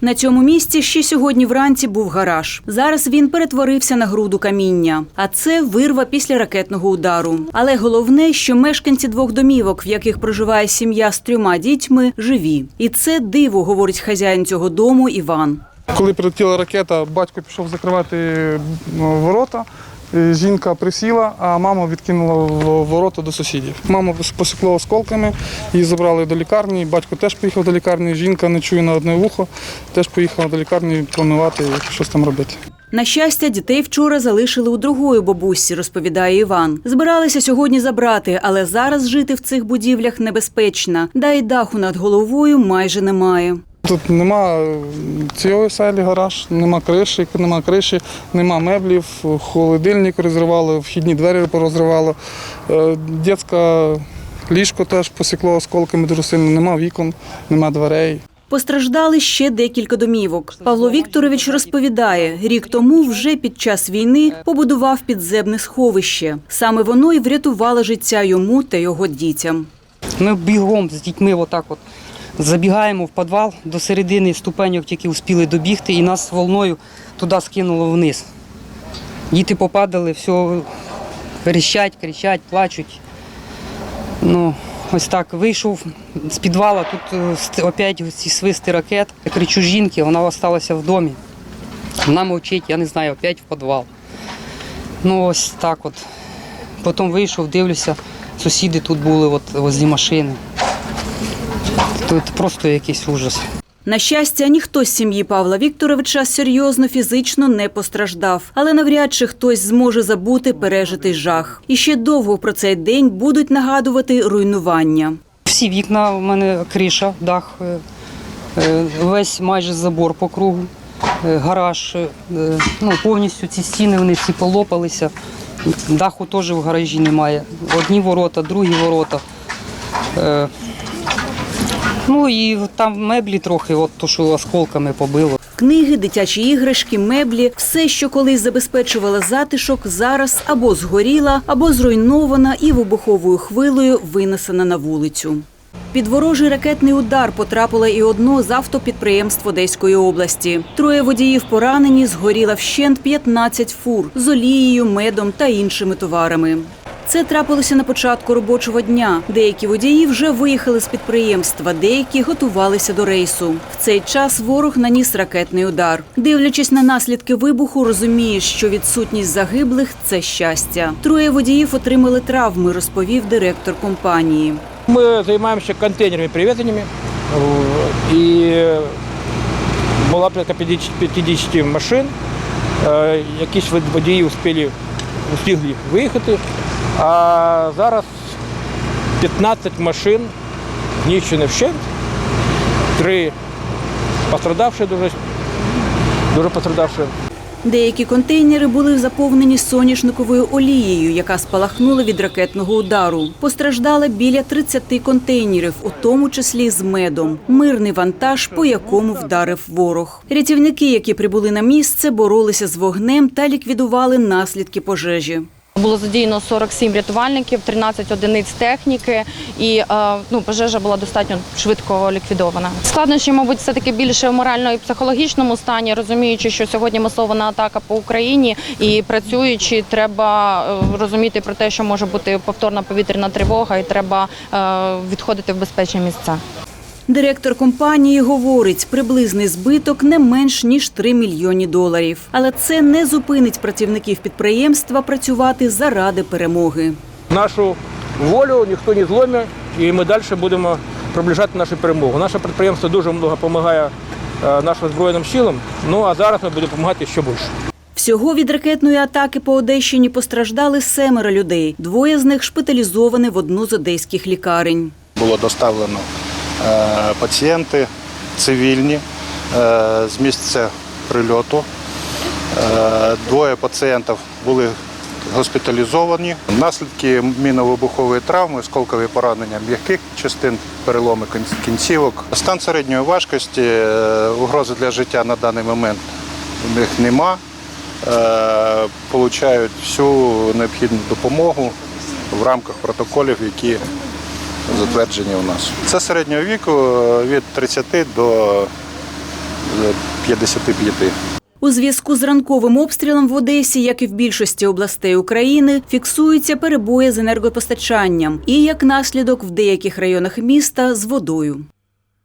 На цьому місці ще сьогодні вранці був гараж. Зараз він перетворився на груду каміння. А це вирва після ракетного удару. Але головне, що мешканці двох домівок, в яких проживає сім'я з трьома дітьми, живі. І це диво, говорить хазяїн цього дому Іван. Коли прилетіла ракета, батько пішов закривати ну, ворота. Е, Жінка присіла, а мама відкинула в ворота до сусідів. Маму посікло осколками, її забрали до лікарні. Батько теж поїхав до лікарні. Жінка не чує на одне вухо, теж поїхала до лікарні планувати, щось там робити. На щастя, дітей вчора залишили у другої бабусі, розповідає Іван. Збиралися сьогодні забрати, але зараз жити в цих будівлях небезпечно. Да й даху над головою майже немає. Тут нема цієї селі гараж, нема криші, нема криші, нема меблів, холодильник розривало, вхідні двері порозривало. Е, ліжко теж посікло осколками дуже сильно, нема вікон, нема дверей. Постраждали ще декілька домівок. Павло Вікторович розповідає, рік тому вже під час війни побудував підземне сховище. Саме воно й врятувало життя йому та його дітям. Ми бігом з дітьми отак от забігаємо в підвал до середини ступеньок, тільки успіли добігти, і нас волною туди скинуло вниз. Діти попадали, все кричать, кричать, плачуть. Ну, ось так вийшов з підвала, тут е, опять ці свисти ракет. Я кричу жінки, вона залишилася в домі. Вона мовчить, я не знаю, опять в підвал. Ну, ось так от. Потім вийшов, дивлюся, сусіди тут були от, возле машини. Тут просто якийсь ужас. На щастя, ніхто з сім'ї Павла Вікторовича серйозно фізично не постраждав, але навряд чи хтось зможе забути пережитий жах. І ще довго про цей день будуть нагадувати руйнування. Всі вікна, у мене криша, дах, е, е, весь майже забор по кругу, е, гараж. Ну, повністю ці стіни вони всі полопалися. Даху теж в гаражі немає. Одні ворота, другі ворота. Ну і там меблі трохи, от то, що осколками побило. Книги, дитячі іграшки, меблі, все, що колись забезпечувало затишок, зараз або згоріла, або зруйнована і вибуховою хвилею винесена на вулицю. Під ворожий ракетний удар потрапило і одно з автопідприємств Одеської області. Троє водіїв поранені, згоріла вщент 15 фур з олією, медом та іншими товарами. Це трапилося на початку робочого дня. Деякі водії вже виїхали з підприємства, деякі готувалися до рейсу. В цей час ворог наніс ракетний удар. Дивлячись на наслідки вибуху, розумієш, що відсутність загиблих це щастя. Троє водіїв отримали травми, розповів директор компанії. Ми займаємося контейнерами перевезеннями. І була 50 50 машин. Е, Якісь водії успіли, встигли виїхати. А зараз 15 машин знищені вщент. Три пострадавші дуже, дуже пострадавші. Деякі контейнери були заповнені соняшниковою олією, яка спалахнула від ракетного удару. Постраждала біля 30 контейнерів, у тому числі з медом. Мирний вантаж, по якому вдарив ворог. Рятівники, які прибули на місце, боролися з вогнем та ліквідували наслідки пожежі. Було задіяно 47 рятувальників, 13 одиниць техніки, і е, ну, пожежа була достатньо швидко ліквідована. Складнощі, мабуть, все таки більше в морально і психологічному стані, розуміючи, що сьогодні масована атака по Україні, і працюючи, треба е, розуміти про те, що може бути повторна повітряна тривога, і треба е, відходити в безпечні місця. Директор компанії говорить, приблизний збиток не менш ніж 3 мільйони доларів. Але це не зупинить працівників підприємства працювати заради перемоги. Нашу волю ніхто не зломить, і ми далі будемо приближати нашу перемогу. Наше підприємство дуже багато допомагає е, нашим Збройним силам, ну а зараз ми будемо допомагати ще більше. Всього від ракетної атаки по Одещині постраждали семеро людей. Двоє з них шпиталізовані в одну з одеських лікарень. Було доставлено пацієнти цивільні е, з місця прильоту. Е, Двоє пацієнтів були госпіталізовані. Наслідки міновибухової травми, осколкові поранення м'яких частин, переломи кінцівок. Стан середньої важкості, е, угрози для життя на даний момент у них нема. Е, Получають всю необхідну допомогу в рамках протоколів, які затверджені у нас. Це середнього віку е, від 30 до 55. У зв'язку з ранковим обстрілом в Одесі, як і в більшості областей України, фіксуються перебої з енергопостачанням і, як наслідок, в деяких районах міста з водою.